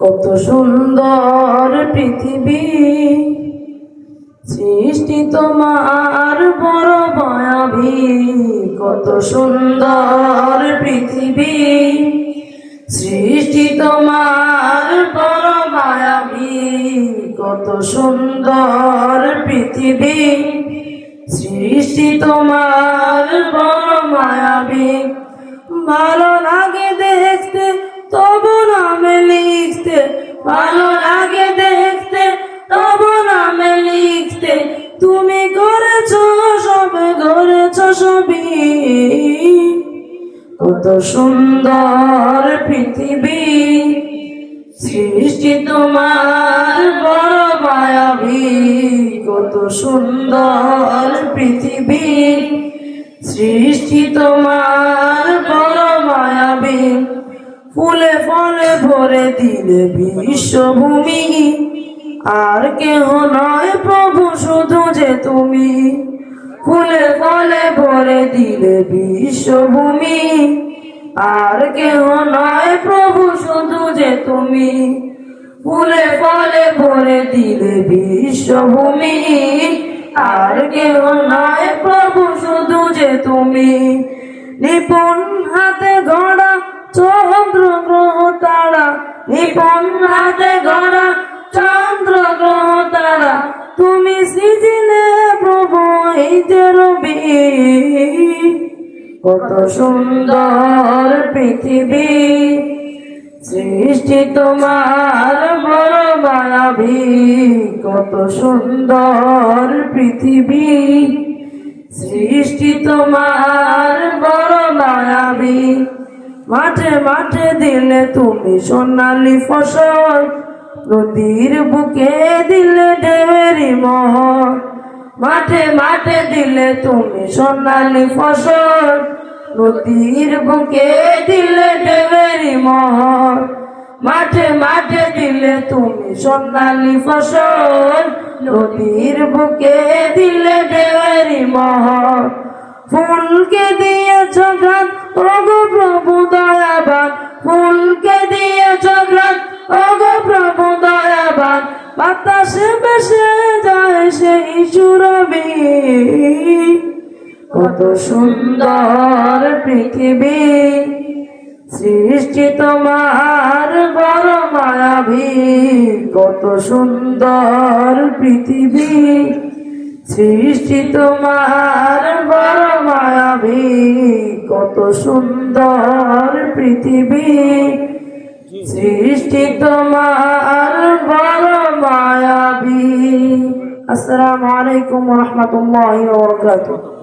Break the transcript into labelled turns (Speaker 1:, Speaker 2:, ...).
Speaker 1: কত সুন্দর পৃথিবী সৃষ্টি তোমার বড় মায়াবী। কত সুন্দর পৃথিবী সৃষ্টি তোমার বড় মায়াবী। কত সুন্দর পৃথিবী সৃষ্টি তোমার বড় মায়াবী। ভালো লিখতে, ভালো লাগে দেখতে, তবু নামে লিখতে। তুমি করেছ সবে করেছ সবই কত সুন্দর পৃথিবী। সৃষ্টি তোমার বড় মায়াবী। কত সুন্দর পৃথিবী। সৃষ্টি তোমার ফুলে ফলে ভরে দিলে বিশ্বভূমি। আর কেহ নয় প্রভু, শুধু যে তুমি। ফুলে ফলে ভরে দিলে বিশ্বভূমি। আর কেহ নয় প্রভু, শুধু যে তুমি। ফুলে ফলে ভরে দিলে বিশ্বভূমি। আর কেহ নয় নিপুণ হাতে গড়া চন্দ্র গ্রহ তারা। তুমি সৃজিলে প্রভু এই যে রবি। কত সুন্দর পৃথিবী। সৃষ্টি তোমার বড় মায়াবী। কত সুন্দর পৃথিবী। সৃষ্টি তোমার মাঠে মাঠে দিলে তুমি সোনালি ফসল নদীর বুকে দিলে ঢেউরি মহল। মাঠে মাঠে দিলে তুমি সোনালি ফসল নদীর বুকে দিলে ঢেউরি মহল। মাঠে মাঠে দিলে তুমি সোনালি ফসল নদীর বুকে দিলে ঢেউরি মহল। ফুলকে দিয়েছ ঘাত ওগো প্রভু দয়াবান। ফুলকে দিয়েছ ঘাত ওগো প্রভু দয়াবান। বাতাসে বেসে যায় সেই সুরবি কত সুন্দর পৃথিবী, সৃষ্টি তোমার বড় মায়াবী কত সুন্দর পৃথিবী। সৃষ্টি তোমার বড় মায়াবী, কত সুন্দর পৃথিবী। সৃষ্টি তোমার বড় মায়াবি। আসসালামু আলাইকুম রহমতুল্লাহ বরকাতুহ।